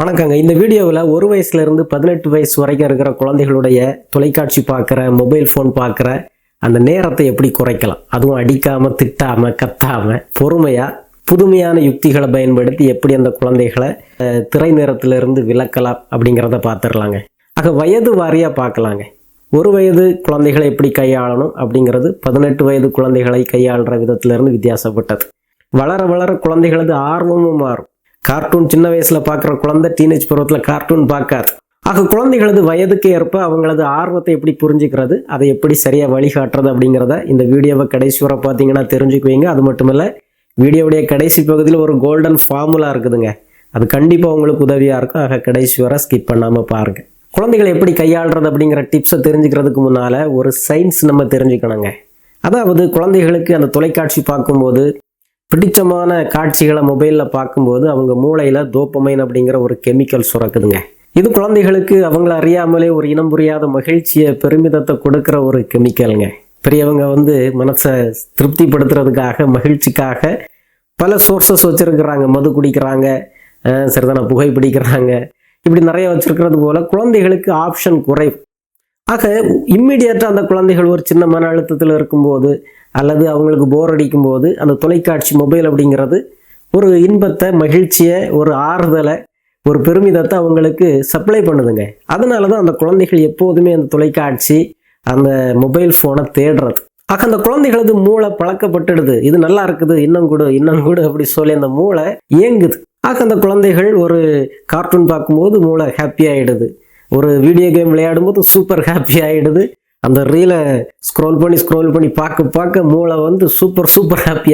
வணக்கங்க. இந்த வீடியோவில் ஒரு வயசுலேருந்து பதினெட்டு வயசு வரைக்கும் இருக்கிற குழந்தைகளுடைய தொலைக்காட்சி பார்க்குற மொபைல் ஃபோன் பார்க்குற அந்த நேரத்தை எப்படி குறைக்கலாம்? அதுவும் அடிக்காமல் திட்டாமல் கத்தாமல் பொறுமையாக புதுமையான யுக்திகளை பயன்படுத்தி எப்படி அந்த குழந்தைகளை திரை நேரத்திலிருந்து விலக்கலாம் அப்படிங்கிறத பார்த்துடலாங்க. ஆக வயது வாரியாக பார்க்கலாங்க. ஒரு வயது குழந்தைகளை எப்படி கையாளணும் அப்படிங்கிறது பதினெட்டு வயது குழந்தைகளை கையாளுற விதத்திலிருந்து வித்தியாசப்பட்டது. வளர வளர குழந்தைகளது ஆர்வமும் மாறும். கார்ட்டூன் சின்ன வயசுல பார்க்குற குழந்தை டீனேஜ் பருவத்தில் கார்ட்டூன் பார்க்காது. ஆக குழந்தைகளது வயதுக்கு ஏற்ப அவங்களது ஆர்வத்தை எப்படி புரிஞ்சுக்கிறது அதை எப்படி சரியா வழிகாட்டுறது அப்படிங்கிறத இந்த வீடியோவை கடைசி வர பார்த்தீங்கன்னா தெரிஞ்சுக்குவீங்க. அது மட்டும் இல்லை வீடியோவுடைய கடைசி பகுதியில் ஒரு கோல்டன் ஃபார்முலா இருக்குதுங்க. அது கண்டிப்பாக உங்களுக்கு உதவியாக இருக்கும். ஆக கடைசி வர ஸ்கிப் பண்ணாமல் பாருங்க. குழந்தைகளை எப்படி கையாளுறது அப்படிங்கிற டிப்ஸை தெரிஞ்சுக்கிறதுக்கு முன்னால் ஒரு சயின்ஸ் நம்ம தெரிஞ்சுக்கணுங்க. அதாவது குழந்தைகளுக்கு அந்த தொலைக்காட்சி பார்க்கும்போது பிடிச்சமான காட்சிகளை மொபைலில் பார்க்கும்போது அவங்க மூளையில் தோப்பமைன் அப்படிங்கிற ஒரு கெமிக்கல் சுரக்குதுங்க. இது குழந்தைகளுக்கு அவங்கள அறியாமலே ஒரு இனம் புரியாத மகிழ்ச்சியை பெருமிதத்தை கொடுக்குற ஒரு கெமிக்கலுங்க பெரியவங்க வந்து மனசை திருப்திப்படுத்துறதுக்காக மகிழ்ச்சிக்காக பல சோர்சஸ் வச்சுருக்கிறாங்க. மது குடிக்கிறாங்க சரிதான புகை பிடிக்கிறாங்க. இப்படி நிறைய வச்சுருக்கிறது போல் குழந்தைகளுக்கு ஆப்ஷன் குறைவு. ஆக இம்மிடியட்டாக அந்த குழந்தைகள் ஒரு சின்ன மன அழுத்தத்தில் இருக்கும்போது அல்லது அவங்களுக்கு போர் அடிக்கும் போது அந்த தொலைக்காட்சி மொபைல் அப்படிங்கிறது ஒரு இன்பத்தை மகிழ்ச்சியை ஒரு ஆறுதலை ஒரு பெருமிதத்தை அவங்களுக்கு சப்ளை பண்ணுதுங்க. அதனால தான் அந்த குழந்தைகள் எப்போதுமே அந்த தொலைக்காட்சி அந்த மொபைல் ஃபோனை தேடுறது. ஆக அந்த குழந்தைகளது மூளை பழக்கப்பட்டுடுது. இது நல்லா இருக்குது இன்னும் கூட இன்னும் கூட அப்படி சொல்லி அந்த மூளை இயங்குது. ஆக அந்த குழந்தைகள் ஒரு கார்ட்டூன் பார்க்கும்போது மூளை ஹாப்பி ஆகிடுது ஒரு வீடியோ கேம் விளையாடும்போது சூப்பர் ஹாப்பி ஆகிடுது அந்த ரீலை ஸ்க்ரோல் பண்ணி ஸ்க்ரோல் பண்ணி பார்க்க பார்க்க மூளை வந்து சூப்பர் சூப்பர் ஹாப்பி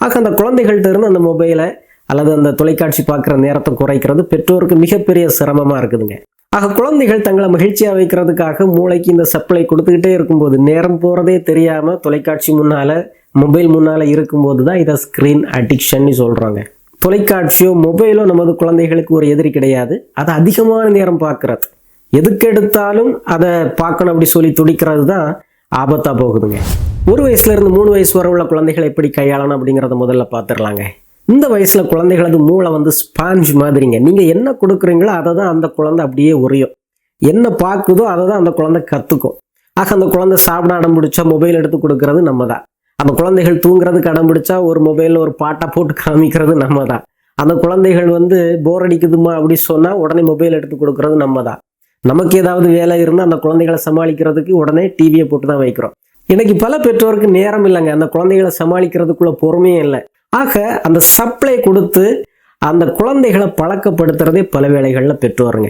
ஆக அந்த குழந்தைகள்கிட்ட இருந்து அந்த மொபைலை அல்லது அந்த தொலைக்காட்சி பார்க்குற நேரத்தை குறைக்கிறது பெற்றோருக்கு மிகப்பெரிய சிரமமாக இருக்குதுங்க. ஆக குழந்தைகள் தங்களை மகிழ்ச்சியாக வைக்கிறதுக்காக மூளைக்கு இந்த சப்ளை கொடுத்துக்கிட்டே இருக்கும்போது நேரம் போகிறதே தெரியாமல் தொலைக்காட்சி முன்னால் மொபைல் முன்னால் இருக்கும்போது தான் இதை ஸ்க்ரீன் அடிக்ஷன்னு சொல்கிறாங்க தொலைக்காட்சியோ மொபைலோ நமது குழந்தைகளுக்கு ஒரு எதிரி கிடையாது. அதை அதிகமான நேரம் பார்க்குறது. எதுக்கு எடுத்தாலும் அதை பார்க்கணும் அப்படி சொல்லி துடிக்கிறது தான் ஆபத்தாக போகுதுங்க. ஒரு வயசுலேருந்து மூணு வயசு வரை உள்ள குழந்தைகளை எப்படி கையாளணும் அப்படிங்கிறத முதல்ல பார்த்துடலாங்க. இந்த வயசில் குழந்தைகளது மூளை வந்து ஸ்பாஞ்ச் மாதிரிங்க. நீங்கள் என்ன கொடுக்குறீங்களோ அதை தான் அந்த குழந்தை அப்படியே உரியும் என்ன பார்க்குதோ அதை தான் அந்த குழந்தை கற்றுக்கும் ஆக அந்த குழந்தை சாப்பிட அடம் பிடிச்சா மொபைல் எடுத்து கொடுக்கறது நம்ம தான் அந்த குழந்தைகள் தூங்குறதுக்கு அடம் பிடிச்சா ஒரு மொபைலில் ஒரு பாட்டை போட்டு காமிக்கிறது நம்ம தான் அந்த குழந்தைகள் வந்து போர் அடிக்குதுமா அப்படி சொன்னால் உடனே மொபைல் எடுத்து கொடுக்கறது நம்ம தான் நமக்கு ஏதாவது வேலை இருந்தால் அந்த குழந்தைகளை சமாளிக்கிறதுக்கு உடனே டிவியை போட்டு தான் வைக்கிறோம். இன்னைக்கு பல பெற்றோருக்கு நேரம் இல்லைங்க. அந்த குழந்தைகளை சமாளிக்கிறதுக்குள்ள பொறுமையும் இல்லை. ஆக அந்த சப்ளை கொடுத்து அந்த குழந்தைகளை பழக்கப்படுத்துறதே பல வேலைகளில் பெற்றோருங்க.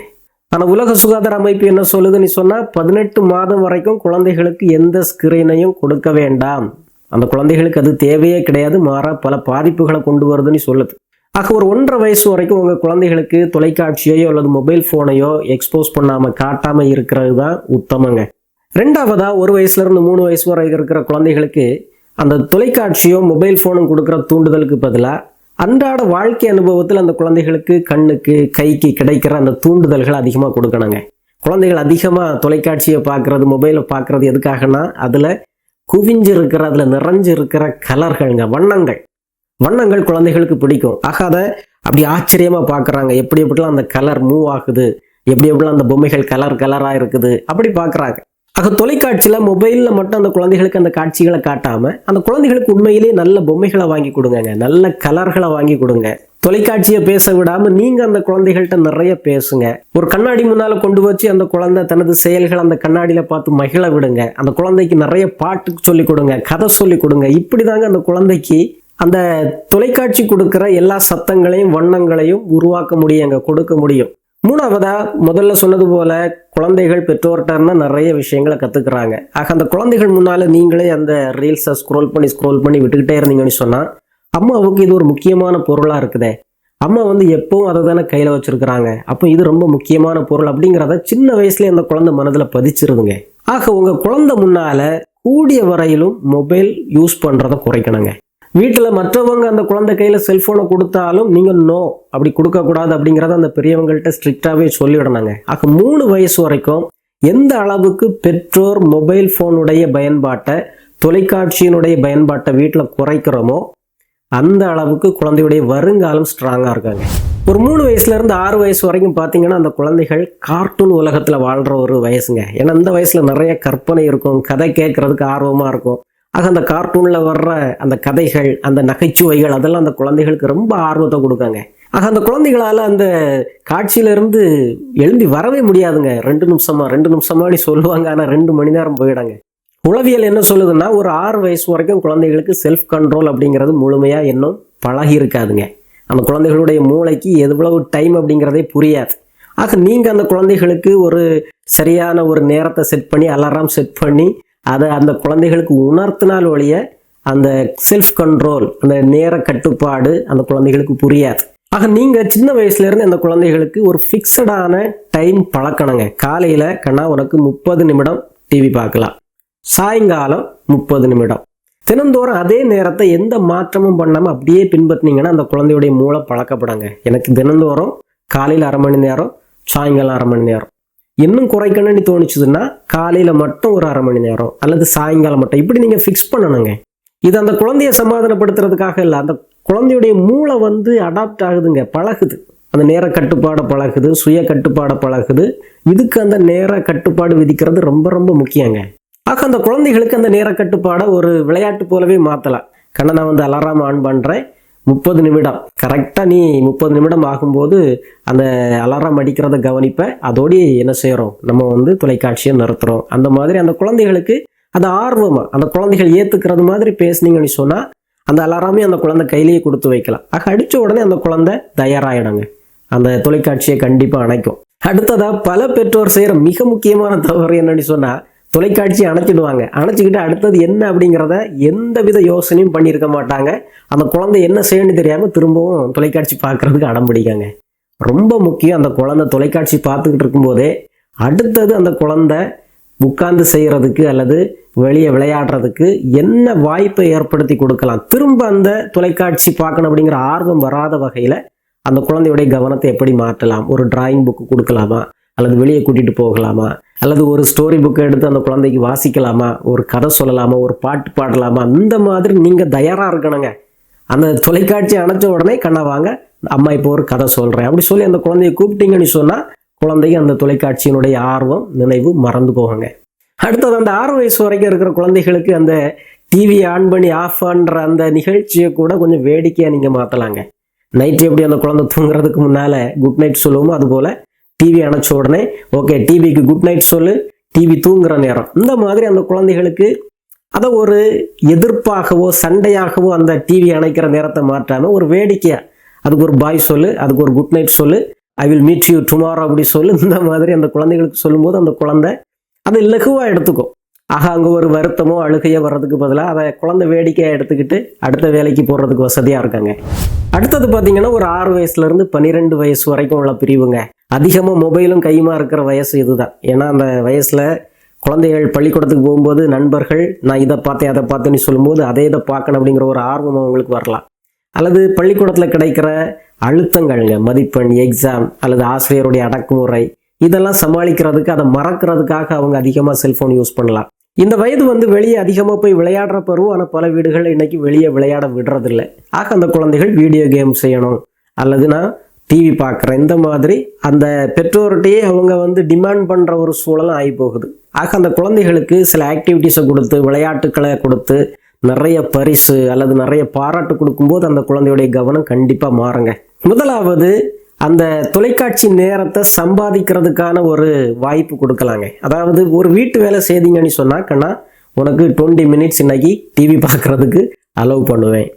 ஆனால் உலக சுகாதார அமைப்பு என்ன சொல்லுதுன்னு சொன்னால் பதினெட்டு மாதம் வரைக்கும் குழந்தைகளுக்கு எந்த ஸ்கிரீனையும் கொடுக்க வேண்டாம். அந்த குழந்தைகளுக்கு அது தேவையே கிடையாது. மாற பல பாதிப்புகளை கொண்டு வருதுன்னு சொல்லுது. ஆக ஒரு ஒன்றரை வயசு வரைக்கும் உங்கள் குழந்தைகளுக்கு தொலைக்காட்சியையோ அல்லது மொபைல் ஃபோனையோ எக்ஸ்போஸ் பண்ணாமல் காட்டாமல் இருக்கிறது தான் உத்தமங்க. ரெண்டாவதாக ஒரு வயசுலேருந்து மூணு வயசு வரை இருக்கிற குழந்தைகளுக்கு அந்த தொலைக்காட்சியோ மொபைல் ஃபோனும் கொடுக்குற தூண்டுதலுக்கு பதிலாக அன்றாட வாழ்க்கை அனுபவத்தில் அந்த குழந்தைகளுக்கு கண்ணுக்கு கைக்கு கிடைக்கிற அந்த தூண்டுதல்கள் அதிகமாக கொடுக்கணுங்க. குழந்தைகள் அதிகமாக தொலைக்காட்சியை பார்க்குறது மொபைலை பார்க்குறது எதுக்காகனா அதில் குவிஞ்சு இருக்கிற அதில் நிறைஞ்சு இருக்கிற கலர்கள்ங்க வண்ணங்கள். வண்ணங்கள் குழந்தைகளுக்கு பிடிக்கும். ஆக அதை அப்படி ஆச்சரியமாக பார்க்குறாங்க எப்படி எப்படிலாம் அந்த கலர் மூவ் ஆகுது? எப்படி எப்படிலாம் அந்த பொம்மைகள் கலர் கலராக இருக்குது? அப்படி பார்க்குறாங்க ஆக தொலைக்காட்சியில் மொபைலில் மட்டும் அந்த குழந்தைகளுக்கு அந்த காட்சிகளை காட்டாமல் அந்த குழந்தைகளுக்கு உண்மையிலேயே நல்ல பொம்மைகளை வாங்கி கொடுங்க நல்ல கலர்களை வாங்கி கொடுங்க. தொலைக்காட்சியை பேச விடாமல் நீங்கள் அந்த குழந்தைகள்கிட்ட நிறைய பேசுங்க. ஒரு கண்ணாடி முன்னால் கொண்டு வச்சு அந்த குழந்தை தனது செயல்கள் அந்த கண்ணாடியில் பார்த்து மகிழ விடுங்க. அந்த குழந்தைக்கு நிறைய பாட்டு சொல்லி கொடுங்க கதை சொல்லி கொடுங்க. இப்படி தாங்க அந்த குழந்தைக்கு அந்த தொலைக்காட்சி கொடுக்குற எல்லா சத்தங்களையும் வண்ணங்களையும் உருவாக்க முடியுங்க கொடுக்க முடியும். மூணாவதா முதல்ல சொன்னது போல குழந்தைகள் பெற்றோர்கிட்ட நிறைய விஷயங்களை கத்துக்கிறாங்க. ஆக அந்த குழந்தைகள் முன்னால நீங்களே அந்த ரீல்ஸை ஸ்க்ரோல் பண்ணி ஸ்க்ரோல் பண்ணி விட்டுக்கிட்டே இருந்தீங்கன்னு சொன்னா அம்மாவுக்கு இது ஒரு முக்கியமான பொருளா இருக்குதே. அம்மா வந்து எப்பவும் அதை தானே கையில் வச்சிருக்கிறாங்க. அப்போ இது ரொம்ப முக்கியமான பொருள் அப்படிங்கிறத சின்ன வயசுலேயே அந்த குழந்தை மனதில் பதிச்சிருதுங்க. ஆக உங்கள் குழந்தை முன்னால் கூடிய வரையிலும் மொபைல் யூஸ் பண்ணுறதை குறைக்கணுங்க. வீட்டில் மற்றவங்க அந்த குழந்தை கையில் செல்ஃபோனை கொடுத்தாலும் நீங்கள் நோ அப்படி கொடுக்கக்கூடாது அப்படிங்கிறத அந்த பெரியவங்கள்ட்ட ஸ்ட்ரிக்டாகவே சொல்லிவிடணுங்க. ஆக மூணு வயசு வரைக்கும் எந்த அளவுக்கு பெற்றோர் மொபைல் ஃபோனுடைய பயன்பாட்டை தொலைக்காட்சியினுடைய பயன்பாட்டை வீட்டில் குறைக்கிறோமோ அந்த அளவுக்கு குழந்தையுடைய வருங்காலம் ஸ்ட்ராங்காக இருக்காங்க. ஒரு மூணு வயசுலேருந்து ஆறு வயசு வரைக்கும் பார்த்தீங்கன்னா அந்த குழந்தைகள் கார்ட்டூன் உலகத்தில் வாழ்கிற ஒரு வயசுங்க. ஏன்னா இந்த வயசில் நிறைய கற்பனை இருக்கும் கதை கேட்குறதுக்கு ஆர்வமாக இருக்கும். ஆக அந்த கார்ட்டூனில் வர்ற அந்த கதைகள் அந்த நகைச்சுவைகள் அதெல்லாம் அந்த குழந்தைகளுக்கு ரொம்ப ஆர்வத்தை கொடுக்காங்க. ஆக அந்த குழந்தைகளால் அந்த காட்சியிலேருந்து எழும்பி வரவே முடியாதுங்க. ரெண்டு நிமிஷமா ரெண்டு நிமிஷமாடி சொல்லுவாங்க ஆனால் ரெண்டு மணி நேரம் போயிடாங்க. உளவியல் என்ன சொல்லுதுன்னா ஒரு ஆறு வயசு வரைக்கும் குழந்தைகளுக்கு செல்ஃப் கண்ட்ரோல் அப்படிங்கிறது முழுமையாக இன்னும் பழகி இருக்காதுங்க. அந்த குழந்தைகளுடைய மூளைக்கு எவ்வளவு டைம் அப்படிங்கிறதே புரியாது. ஆக நீங்கள் அந்த குழந்தைகளுக்கு ஒரு சரியான ஒரு நேரத்தை செட் பண்ணி அலாரம் செட் பண்ணி அதை அந்த குழந்தைகளுக்கு உணர்த்தினால் ஒழிய அந்த செல்ஃப் கண்ட்ரோல் அந்த நேர கட்டுப்பாடு அந்த குழந்தைகளுக்கு புரியாது. ஆக நீங்கள் சின்ன வயசுலேருந்து அந்த குழந்தைகளுக்கு ஒரு ஃபிக்ஸடான டைம் பழக்கணுங்க. காலையில் கண்ணா உனக்கு முப்பது நிமிடம் டிவி பார்க்கலாம். சாயங்காலம் முப்பது நிமிடம். தினந்தோறும் அதே நேரத்தை எந்த மாற்றமும் பண்ணாமல் அப்படியே பின்பற்றினீங்கன்னா அந்த குழந்தையுடைய மூளை பழக்கப்படுங்க. எனக்கு தினந்தோறும் காலையில் அரை மணி நேரம் சாயங்காலம் அரை மணி நேரம். இன்னும் குறைக்கணும்னு தோணுச்சுதுன்னா காலையில் மட்டும் ஒரு அரை மணி நேரம் அல்லது சாயங்காலம் மட்டும். இப்படி நீங்கள் ஃபிக்ஸ் பண்ணணுங்க. இது அந்த குழந்தைய சமாதானப்படுத்துறதுக்காக இல்லை. அந்த குழந்தையுடைய மூளை வந்து அடாப்ட் ஆகுதுங்க பழகுது. அந்த நேர கட்டுப்பாடை பழகுது சுய கட்டுப்பாடை பழகுது. இதுக்கு அந்த நேர கட்டுப்பாடு விதிக்கிறது ரொம்ப ரொம்ப முக்கியங்க. ஆக அந்த குழந்தைகளுக்கு அந்த நேர கட்டுப்பாடை ஒரு விளையாட்டு போலவே மாற்றலாம் கண்ணை நான் வந்து அலாரம் ஆன் பண்ணுறேன் முப்பது நிமிடம். கரெக்டாக நீ முப்பது நிமிடம் ஆகும்போது அந்த அலாரம் அடிக்கிறத கவனிப்பேன் அதோடு என்ன செய்கிறோம் நம்ம வந்து தொலைக்காட்சியை நிறுத்துகிறோம் அந்த மாதிரி அந்த குழந்தைகளுக்கு அது ஆர்வமாக அந்த குழந்தைகள் ஏற்றுக்கிறது மாதிரி பேசுனீங்கன்னு சொன்னால் அந்த அலாராமே அந்த குழந்தை கையிலேயே கொடுத்து வைக்கலாம். ஆக அடித்த உடனே அந்த குழந்தை தயாராகிடுங்க அந்த தொலைக்காட்சியை கண்டிப்பாக அணைக்கும். அடுத்ததாக பல பெற்றோர் செய்கிற மிக முக்கியமான தவறு என்னன்னு சொன்னால் தொலைக்காட்சியை அணைச்சிடுவாங்க. அணைச்சிக்கிட்டு அடுத்தது என்ன அப்படிங்கிறத எந்த வித யோசனையும் பண்ணியிருக்க மாட்டாங்க. அந்த குழந்தை என்ன செய்யணும்னு தெரியாமல் திரும்பவும் தொலைக்காட்சி பார்க்கறதுக்கு அடம் பிடிக்காங்க. ரொம்ப முக்கியம் அந்த குழந்தை தொலைக்காட்சி பார்த்துக்கிட்டு இருக்கும்போதே அடுத்தது அந்த குழந்தை உட்கார்ந்து செய்கிறதுக்கு அல்லது வெளியே விளையாடுறதுக்கு என்ன வாய்ப்பை ஏற்படுத்தி கொடுக்கலாம். திரும்ப அந்த தொலைக்காட்சி பார்க்கணும் அப்படிங்கிற ஆர்வம் வராத வகையில் அந்த குழந்தையுடைய கவனத்தை எப்படி மாற்றலாம்? ஒரு டிராயிங் புக்கு கொடுக்கலாமா? அல்லது வெளியே கூட்டிகிட்டு போகலாமா? அல்லது ஒரு ஸ்டோரி புக்கை எடுத்து அந்த குழந்தைக்கு வாசிக்கலாமா? ஒரு கதை சொல்லலாமா? ஒரு பாட்டு பாடலாமா? இந்த மாதிரி நீங்கள் தயாராக இருக்கணுங்க. அந்த தொலைக்காட்சி அணைச்ச உடனே கண்ணா வாங்க. அம்மா இப்போ ஒரு கதை சொல்கிறேன் அப்படி சொல்லி அந்த குழந்தைய கூப்பிட்டீங்கன்னு சொன்னால் குழந்தைக்கு அந்த தொலைக்காட்சியினுடைய ஆர்வம் நினைவு மறந்து போகுங்க. அடுத்தது அந்த ஆறு வயசு வரைக்கும் இருக்கிற குழந்தைகளுக்கு அந்த டிவியை ஆன் பண்ணி ஆஃப் பண்ணுற அந்த நிகழ்ச்சியை கூட கொஞ்சம் வேடிக்கையாக நீங்கள் மாற்றலாங்க நைட் எப்படி அந்த குழந்தை தூங்குறதுக்கு முன்னால் குட் நைட் சொல்லுவோமோ அதுபோல் டிவி அணைச்ச உடனே ஓகே டிவிக்கு குட் நைட் சொல்லு டிவி தூங்குற நேரம். இந்த மாதிரி அந்த குழந்தைகளுக்கு அதை ஒரு எதிர்ப்பாகவோ சண்டையாகவோ அந்த டிவி அணைக்கிற நேரத்தை மாற்றாமல் ஒரு வேடிக்கையாக அதுக்கு ஒரு பாய் சொல்லு அதுக்கு ஒரு குட் நைட் சொல்லு I will meet you tomorrow அப்படி சொல்லு இந்த மாதிரி அந்த குழந்தைகளுக்கு சொல்லும்போது அந்த குழந்தை அதை லகுவாக எடுத்துக்கும். ஆக அங்கே ஒரு வருத்தமோ அழுகையோ வர்றதுக்கு பதிலாக அதை குழந்தை வேடிக்கையாக எடுத்துக்கிட்டு அடுத்த வேலைக்கு போடுறதுக்கு வசதியாக இருக்காங்க. அடுத்தது பார்த்தீங்கன்னா ஒரு ஆறு வயசுலேருந்து பன்னிரெண்டு வயசு வரைக்கும் உள்ள பிரிவுங்க. அதிகமாக மொபைலும் கையுமா இருக்கிற வயசு இதுதான். ஏன்னா அந்த வயசில் குழந்தைகள் பள்ளிக்கூடத்துக்கு போகும்போது நண்பர்கள் நான் இதை பார்த்தேன் அதை பார்த்தேன்னு சொல்லும்போது அதே இதை பார்க்கணும் அப்படிங்கிற ஒரு ஆர்வம் அவங்களுக்கு வரலாம். அல்லது பள்ளிக்கூடத்தில் கிடைக்கிற அழுத்தங்கள்ங்க மதிப்பெண் எக்ஸாம் அல்லது ஆசிரியருடைய அடக்குமுறை இதெல்லாம் சமாளிக்கிறதுக்கு அதை மறக்கிறதுக்காக அவங்க அதிகமாக செல்ஃபோன் யூஸ் பண்ணலாம். இந்த வயது வந்து வெளியே அதிகமாக போய் விளையாடுற பருவம். ஆனால் பல வீடுகள் இன்றைக்கி வெளியே விளையாட விடுறதில்ல. ஆக அந்த குழந்தைகள் வீடியோ கேம் செய்யணும். அல்லது நான் டிவி பார்க்குறேன். இந்த மாதிரி அந்த பெற்றோர்கிட்டயே அவங்க வந்து டிமாண்ட் பண்ணுற ஒரு சூழலும் ஆகி போகுது ஆக அந்த குழந்தைகளுக்கு சில ஆக்டிவிட்டீஸை கொடுத்து விளையாட்டுக்களை கொடுத்து நிறைய பரிசு அல்லது நிறைய பாராட்டு கொடுக்கும்போது அந்த குழந்தையுடைய கவனம் கண்டிப்பாக மாறுங்க. முதலாவது அந்த தொலைக்காட்சி நேரத்தை சம்பாதிக்கிறதுக்கான ஒரு வாய்ப்பு கொடுக்கலாங்க. அதாவது ஒரு வீட்டு வேலை செய்தீங்கன்னு சொன்னாக்கன்னா உனக்கு டுவெண்ட்டி மினிட்ஸ் இன்னைக்கு டிவி பார்க்குறதுக்கு அலோவ் பண்ணுவேன்.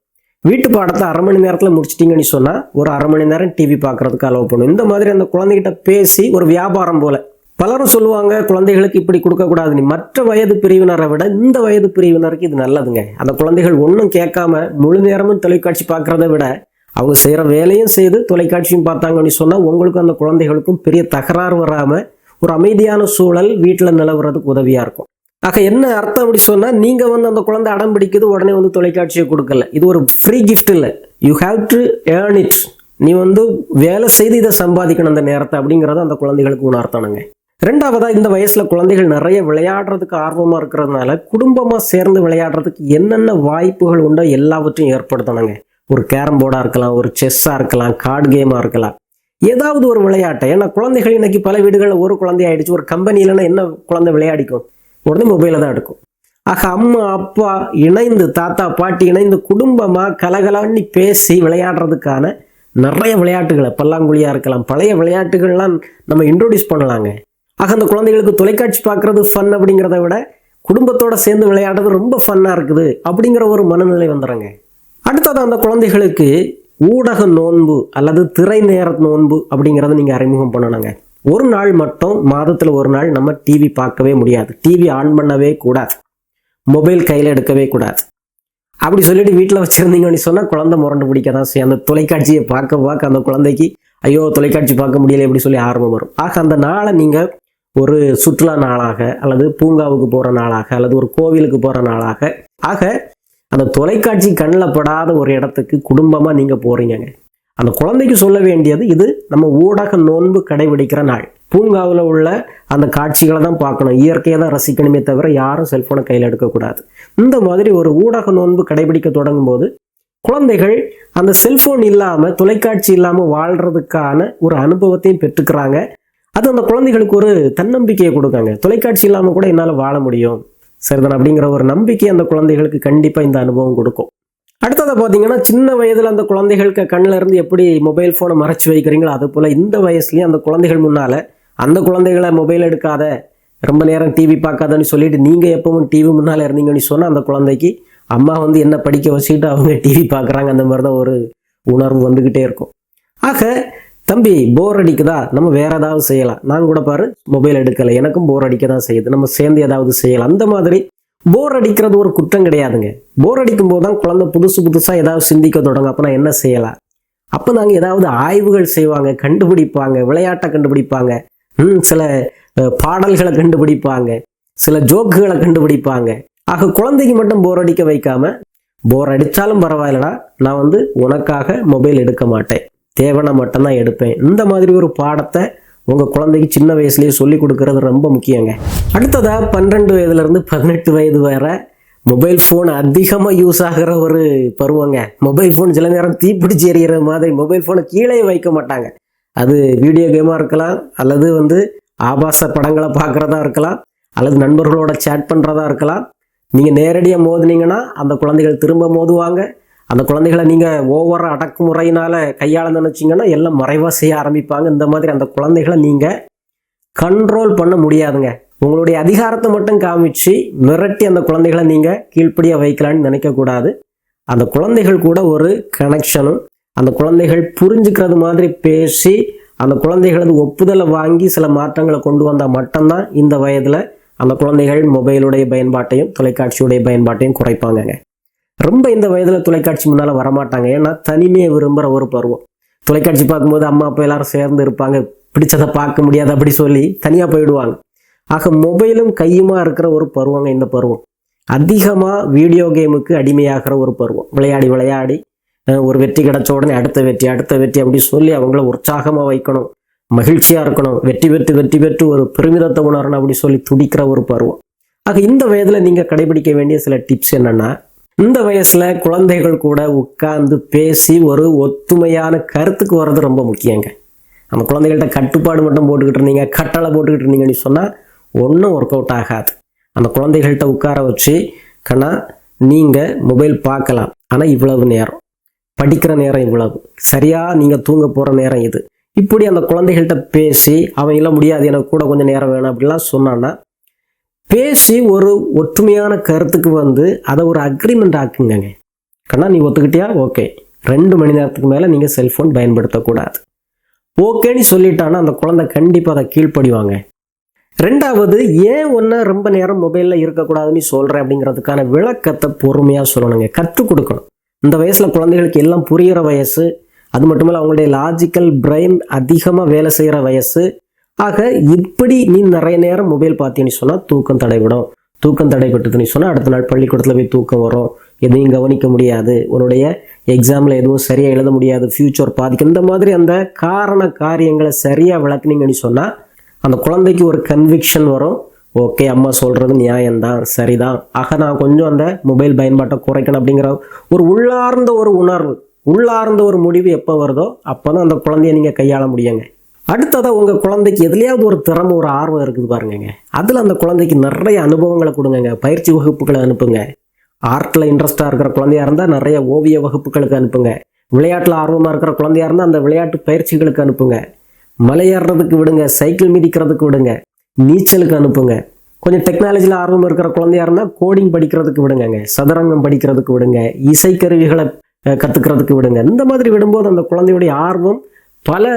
வீட்டு பாடத்தை அரை மணி நேரத்தில் முடிச்சிட்டிங்கன்னு சொன்னால் ஒரு அரை மணி நேரம் டிவி பார்க்கறதுக்கு அலோவ் பண்ணுவேன். இந்த மாதிரி அந்த குழந்தைகிட்ட பேசி ஒரு வியாபாரம் போல. பலரும் சொல்லுவாங்க குழந்தைகளுக்கு இப்படி கொடுக்கக்கூடாது நீ மற்ற வயது பிரிவினரை விட இந்த வயது பிரிவினருக்கு இது நல்லதுங்க. அந்த குழந்தைகள் ஒன்றும் கேட்காம முழு நேரமும் தொலைக்காட்சி பார்க்குறத விட அவங்க செய்கிற வேலையும் செய்து தொலைக்காட்சியும் பார்த்தாங்கன்னு சொன்னால் உங்களுக்கும் அந்த குழந்தைகளுக்கும் பெரிய தகராறு வராமல் ஒரு அமைதியான சூழல் வீட்டில் நிலவுறதுக்கு உதவியாக இருக்கும். ஆக என்ன அர்த்தம் அப்படி சொன்னால் நீங்கள் வந்து அந்த குழந்தை அடம் பிடிக்குது உடனே வந்து தொலைக்காட்சியை கொடுக்கல. இது ஒரு ஃப்ரீ கிஃப்ட் இல்லை. You have to earn it நீ வந்து வேலை செய்து இதை சம்பாதிக்கணும் அந்த நேரத்தை அப்படிங்கிறத அந்த குழந்தைகளுக்கு உணர்த்தணுங்க. ரெண்டாவதாக இந்த வயசில் குழந்தைகள் நிறைய விளையாடுறதுக்கு ஆர்வமாக இருக்கிறதுனால குடும்பமாக சேர்ந்து விளையாடுறதுக்கு என்னென்ன வாய்ப்புகள் உண்டோ எல்லாவற்றையும் ஏற்படுத்தணுங்க. ஒரு கேரம் போர்டாக இருக்கலாம் ஒரு செஸ்ஸாக இருக்கலாம் கார்டு கேமாக இருக்கலாம். ஏதாவது ஒரு விளையாட்டை ஏன்னா குழந்தைகள் இன்னைக்கு பல வீடுகளில் ஒரு குழந்தை ஆயிடுச்சு ஒரு கம்பெனியிலன்னா என்ன குழந்தை விளையாடிக்கும்? உடனே மொபைலில் தான் எடுக்கும். ஆக அம்மா அப்பா இணைந்து தாத்தா பாட்டி இணைந்து குடும்பமாக கலகலன்னு பேசி விளையாடுறதுக்கான நிறைய விளையாட்டுகளை பல்லாங்குழியாக இருக்கலாம் பழைய விளையாட்டுகள்லாம் நம்ம இன்ட்ரோடியூஸ் பண்ணலாங்க. ஆக அந்த குழந்தைகளுக்கு தொலைக்காட்சி பார்க்குறது ஃபன் அப்படிங்கிறத விட குடும்பத்தோட சேர்ந்து விளையாடுறது ரொம்ப ஃபன்னாக இருக்குது அப்படிங்கிற ஒரு மனநிலை வந்துடுங்க அடுத்தது அந்த குழந்தைகளுக்கு ஊடக நோன்பு அல்லது திரை நேர நோன்பு அப்படிங்கிறத நீங்கள் அறிமுகம் பண்ணணுங்க. ஒரு நாள் மட்டும் மாதத்தில் ஒரு நாள் நம்ம டிவி பார்க்கவே முடியாது. டிவி ஆன் பண்ணவே கூடாது. மொபைல் கையில் எடுக்கவே கூடாது. அப்படி சொல்லிட்டு வீட்டில் வச்சுருந்தீங்கன்னு சொன்னால் குழந்தை முரண்டு பிடிக்க தான் செய்யும். அந்த தொலைக்காட்சியை பார்க்க பார்க்க அந்த குழந்தைக்கு ஐயோ தொலைக்காட்சி பார்க்க முடியல எப்படி சொல்லி ஆர்வம் வரும். ஆக அந்த நாளை நீங்கள் ஒரு சுற்றுலா நாளாக அல்லது பூங்காவுக்கு போகிற நாளாக அல்லது ஒரு கோவிலுக்கு போகிற நாளாக ஆக அந்த தொலைக்காட்சி கண்ணில் படாத ஒரு இடத்துக்கு குடும்பமாக நீங்கள் போகிறீங்கங்க அந்த குழந்தைக்கு சொல்ல வேண்டியது இது நம்ம ஊடக நோன்பு கடைபிடிக்கிற நாள். பூங்காவில் உள்ள அந்த காட்சிகளை தான் பார்க்கணும். இயற்கையை தான் ரசிக்கணுமே தவிர யாரும் செல்ஃபோனை கையில் எடுக்கக்கூடாது. இந்த மாதிரி ஒரு ஊடக நோன்பு கடைபிடிக்க தொடங்கும் போது குழந்தைகள் அந்த செல்ஃபோன் இல்லாமல் தொலைக்காட்சி இல்லாமல் வாழ்கிறதுக்கான ஒரு அனுபவத்தையும் பெற்றுக்கிறாங்க. அது அந்த குழந்தைகளுக்கு ஒரு தன்னம்பிக்கையை கொடுக்காங்க. தொலைக்காட்சி இல்லாமல் கூட என்னால் வாழ முடியும். சரிதான்? அப்படிங்கிற ஒரு நம்பிக்கை அந்த குழந்தைகளுக்கு கண்டிப்பாக இந்த அனுபவம் கொடுக்கும். அடுத்ததை பார்த்தீங்கன்னா சின்ன வயதில் அந்த குழந்தைகளுக்கு கண்ணில் இருந்து எப்படி மொபைல் ஃபோனை மறைச்சி வைக்கிறீங்களோ அது போல் இந்த வயசுலேயும் அந்த குழந்தைகள் முன்னால் அந்த குழந்தைகளை மொபைல் எடுக்காத ரொம்ப நேரம் டிவி பார்க்காதன்னு சொல்லிட்டு நீங்கள் எப்பவும் டிவி முன்னால் இருந்தீங்கன்னு சொன்னால் அந்த குழந்தைக்கு அம்மா வந்து என்ன படிக்க வச்சுக்கிட்டு அவங்க டிவி பார்க்குறாங்க அந்த மாதிரி தான் ஒரு உணர்வு வந்துக்கிட்டே இருக்கும். ஆக தம்பி போர் அடிக்குதா? நம்ம வேற ஏதாவது செய்யலாம். நான் கூட பாரு மொபைல் எடுக்கலை. எனக்கும் போர் அடிக்க தான் செய்யுது. நம்ம சேர்ந்து ஏதாவது செய்யலாம். அந்த மாதிரி போர் அடிக்கிறது ஒரு குற்றம் கிடையாதுங்க. போர் அடிக்கும் போது தான் குழந்தை புதுசு புதுசாக ஏதாவது சிந்திக்க தொடங்க அப்போ நான் என்ன செய்யலாம்? அப்போ நாங்கள் ஏதாவது ஆய்வுகள் செய்வாங்க கண்டுபிடிப்பாங்க விளையாட்டை கண்டுபிடிப்பாங்க. ம் சில பாடல்களை கண்டுபிடிப்பாங்க. சில ஜோக்குகளை கண்டுபிடிப்பாங்க. ஆக குழந்தைக்கு மட்டும் போர் அடிக்க வைக்காம போர் அடித்தாலும் பரவாயில்லடா. நான் வந்து உனக்காக மொபைல் எடுக்க மாட்டேன். தேவைன்னா மட்டும்தான் எடுப்பேன். இந்த மாதிரி ஒரு பாடத்தை உங்கள் குழந்தைக்கு சின்ன வயசுலேயே சொல்லி கொடுக்கறது ரொம்ப முக்கியங்க. அடுத்ததாக பன்னெண்டு வயதுலேருந்து பதினெட்டு வயது வர மொபைல் ஃபோன் அதிகமாக யூஸ் ஆகிற ஒரு பருவங்க. மொபைல் ஃபோன் சில நேரம் தீப்பிடிச்சு எறிகிற மாதிரி மொபைல் ஃபோனை கீழே வைக்க மாட்டாங்க. அது வீடியோ கேமாக இருக்கலாம் அல்லது வந்து ஆபாச படங்களை பார்க்குறதா இருக்கலாம் அல்லது நண்பர்களோட சேட் பண்ணுறதா இருக்கலாம். நீங்கள் நேரடியாக மோதினீங்கன்னா அந்த குழந்தைகள் திரும்ப மோதுவாங்க. அந்த குழந்தைகளை நீங்கள் ஓவர அடக்குமுறையினால் கையாள நினச்சிங்கன்னா எல்லாம் மறைவாக செய்ய ஆரம்பிப்பாங்க. இந்த மாதிரி அந்த குழந்தைகளை நீங்கள் கண்ட்ரோல் பண்ண முடியாதுங்க. உங்களுடைய அதிகாரத்தை மட்டும் காமிச்சு மிரட்டி அந்த குழந்தைகளை நீங்கள் கீழ்ப்படியாக வைக்கலான்னு நினைக்கக்கூடாது. அந்த குழந்தைகள் கூட ஒரு கனெக்ஷனும் அந்த குழந்தைகள் புரிஞ்சுக்கிறது மாதிரி பேசி அந்த குழந்தைகளது ஒப்புதலை வாங்கி சில மாற்றங்களை கொண்டு வந்தால் மட்டும்தான் இந்த வயதில் அந்த குழந்தைகள் மொபைலுடைய பயன்பாட்டையும் தொலைக்காட்சியுடைய பயன்பாட்டையும் குறைப்பாங்கங்க. ரொம்ப இந்த வயதில் தொலைக்காட்சி முன்னால் வரமாட்டாங்க. ஏன்னா தனிமையை விரும்புகிற ஒரு பருவம். தொலைக்காட்சி பார்க்கும்போது அம்மா அப்பா எல்லாரும் சேர்ந்து இருப்பாங்க. பிடிச்சதை பார்க்க முடியாது அப்படி சொல்லி தனியாக போயிடுவாங்க. ஆக மொபைலும் கையுமா இருக்கிற ஒரு பருவங்க இந்த பருவம். அதிகமாக வீடியோ கேமுக்கு அடிமையாகிற ஒரு பருவம். விளையாடி விளையாடி ஒரு வெற்றி கிடைச்ச உடனே அடுத்த வெற்றி அடுத்த வெற்றி அப்படி சொல்லி அவங்கள உற்சாகமாக வைக்கணும். மகிழ்ச்சியாக இருக்கணும். வெற்றி பெற்று வெற்றி பெற்று ஒரு பெருமிதத்தை உணரணும் அப்படி சொல்லி துடிக்கிற ஒரு பருவம். ஆக இந்த வயதில் நீங்கள் கடைபிடிக்க வேண்டிய சில டிப்ஸ் என்னென்னா இந்த வயசுல குழந்தைகள் கூட உட்கார்ந்து பேசி ஒரு ஒத்துமையான கருத்துக்கு வர்றது ரொம்ப முக்கியங்க. நம்ம குழந்தைகள்கிட்ட கட்டுப்பாடு மட்டும் போட்டுக்கிட்டு இருந்தீங்க கட்டளை போட்டுக்கிட்டு இருந்தீங்கன்னு சொன்னால் ஒன்றும் ஒர்க் அவுட் ஆகாது. அந்த குழந்தைகள்கிட்ட உட்கார வச்சு கண்ணா நீங்கள் மொபைல் பார்க்கலாம். ஆனால் இவ்வளவு நேரம். படிக்கிற நேரம் இவ்வளவு. சரியாக நீங்கள் தூங்க போகிற நேரம் இது. இப்படி அந்த குழந்தைகள்கிட்ட பேசி அவன் இல்லை முடியாது எனக்கு கூட கொஞ்சம் நேரம் வேணும் அப்படிலாம் சொன்னான்னா பேசி ஒரு ஒற்றுமையான கருத்துக்கு வந்து அதை ஒரு அக்ரிமெண்ட் ஆக்குங்கங்க. கண்ணா நீ ஒத்துக்கிட்டியா? ஓகே. ரெண்டு மணி நேரத்துக்கு மேலே நீங்கள் செல்ஃபோன் பயன்படுத்தக்கூடாது. ஓகேன்னு சொல்லிட்டான்னா அந்த குழந்தை கண்டிப்பாக அதை கீழ்ப்படிவாங்க. ரெண்டாவது ஏன் ஒன்று ரொம்ப நேரம் மொபைலில் இருக்கக்கூடாதுன்னு சொல்கிறேன் அப்படிங்கிறதுக்கான விளக்கத்தை பொறுமையாக சொல்லணுங்க. கற்றுக் கொடுக்கணும். இந்த வயசில் குழந்தைகளுக்கு எல்லாம் புரிகிற வயசு அது மட்டும் இல்லை அவங்களுடைய லாஜிக்கல் பிரெயின் அதிகமாக வேலை செய்கிற வயசு ஆக இப்படி நீ நிறைய நேரம் மொபைல் பார்த்தீங்கன்னு சொன்னால் தூக்கம் தடைபடும். தூக்கம் தடைபட்டதுன்னு சொன்னால் அடுத்த நாள் பள்ளிக்கூடத்தில் போய் தூக்கம் வரும். எதையும் கவனிக்க முடியாது. உன்னுடைய எக்ஸாமில் எதுவும் சரியாக எழுத முடியாது. ஃப்யூச்சர் பாதிக்கும் இந்த மாதிரி அந்த காரண காரியங்களை சரியாக விளக்குனீங்கன்னு சொன்னால் அந்த குழந்தைக்கு ஒரு கன்விக்ஷன் வரும். ஓகே அம்மா சொல்கிறது நியாயம்தான் சரிதான். ஆக நான் கொஞ்சம் அந்த மொபைல் பயன்பாட்டை குறைக்கணும் அப்படிங்கிற ஒரு உள்ளார்ந்த ஒரு உணர்வு உள்ளார்ந்த ஒரு முடிவு எப்போ வருதோ அப்போ தான் அந்த குழந்தைய நீங்கள் கையாள முடியுங்க. அடுத்ததாக உங்கள் குழந்தைக்கு எதுலையாவது ஒரு திறமை ஒரு ஆர்வம் இருக்குது பாருங்கங்க. அதில் அந்த குழந்தைக்கு நிறைய அனுபவங்களை கொடுங்கங்க. பயிற்சி வகுப்புகளை அனுப்புங்க. ஆர்ட்டில் இன்ட்ரெஸ்டாக இருக்கிற குழந்தையா இருந்தால் நிறைய ஓவிய வகுப்புகளுக்கு அனுப்புங்க. விளையாட்டில் ஆர்வமாக இருக்கிற குழந்தையா இருந்தால் அந்த விளையாட்டு பயிற்சிகளுக்கு அனுப்புங்க. மலையேறதுக்கு விடுங்க சைக்கிள் மிதிக்கிறதுக்கு விடுங்க நீச்சலுக்கு அனுப்புங்க. கொஞ்சம் டெக்னாலஜியில் ஆர்வம் இருக்கிற குழந்தையா இருந்தால் கோடிங் படிக்கிறதுக்கு விடுங்கங்க. சதுரங்கம் படிக்கிறதுக்கு விடுங்க இசைக்கருவிகளை கற்றுக்கிறதுக்கு விடுங்க. இந்த மாதிரி விடும்போது அந்த குழந்தையுடைய ஆர்வம் பல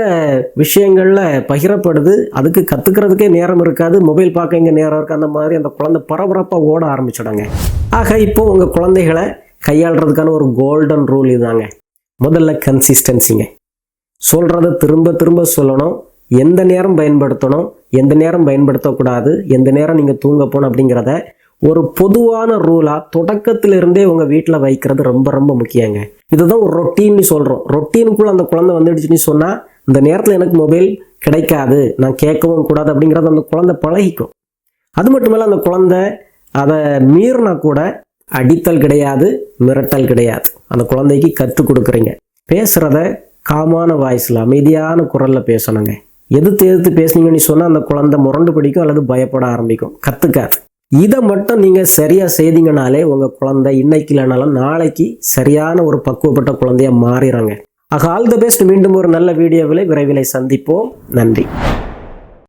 விஷயங்களில் பகிரப்படுது. அதுக்கு கற்றுக்கிறதுக்கே நேரம் இருக்காது. மொபைல் பார்க்க இங்கே நேரம் இருக்குது அந்த மாதிரி அந்த குழந்தை பரபரப்பாக ஓட ஆரம்பிச்சிடாங்க. ஆக இப்போ உங்கள் குழந்தைகளை கையாளுறதுக்கான ஒரு கோல்டன் ரூல் இதுதாங்க. முதல்ல கன்சிஸ்டன்சிங்க சொல்கிறத திரும்ப திரும்ப சொல்லணும். எந்த நேரம் பயன்படுத்தணும்? எந்த நேரம் பயன்படுத்தக்கூடாது? எந்த நேரம் நீங்கள் தூங்க போகணும் அப்படிங்கிறத ஒரு பொதுவான ரூலாக தொடக்கத்திலிருந்தே உங்கள் வீட்டில் வைக்கிறது ரொம்ப ரொம்ப முக்கியங்க. இதுதான் ஒரு ரொட்டீன்னு சொல்கிறோம் ரொட்டீனுக்குள்ளே அந்த குழந்தை வந்துடுச்சுன்னு சொன்னால் இந்த நேரத்தில் எனக்கு மொபைல் கிடைக்காது நான் கேட்கவும் கூடாது அப்படிங்கிறது அந்த குழந்தை பழகிக்கும். அது மட்டும் இல்லை அந்த குழந்தை அதை மீறினா கூட அடித்தல் கிடையாது மிரட்டல் கிடையாது. அந்த குழந்தைக்கு கற்றுக் கொடுக்குறீங்க. பேசுகிறத காமான வாய்ஸில் அமைதியான குரலில் பேசணுங்க. எது எதிர்த்து பேசுனீங்கன்னு சொன்னால் அந்த குழந்தை முரண்டு பிடிக்கும் அல்லது பயப்பட ஆரம்பிக்கும். கற்றுக்காது இதை மட்டும் நீங்கள் சரியாக செய்தீங்கனாலே உங்கள் குழந்தை இன்னைக்கு இல்லைனாலும் நாளைக்கு சரியான ஒரு பக்குவப்பட்ட குழந்தையாக மாறிடுறாங்க. ஆக ஆல் த பெஸ்ட் மீண்டும் ஒரு நல்ல வீடியோவில் விரைவில் சந்திப்போம். நன்றி.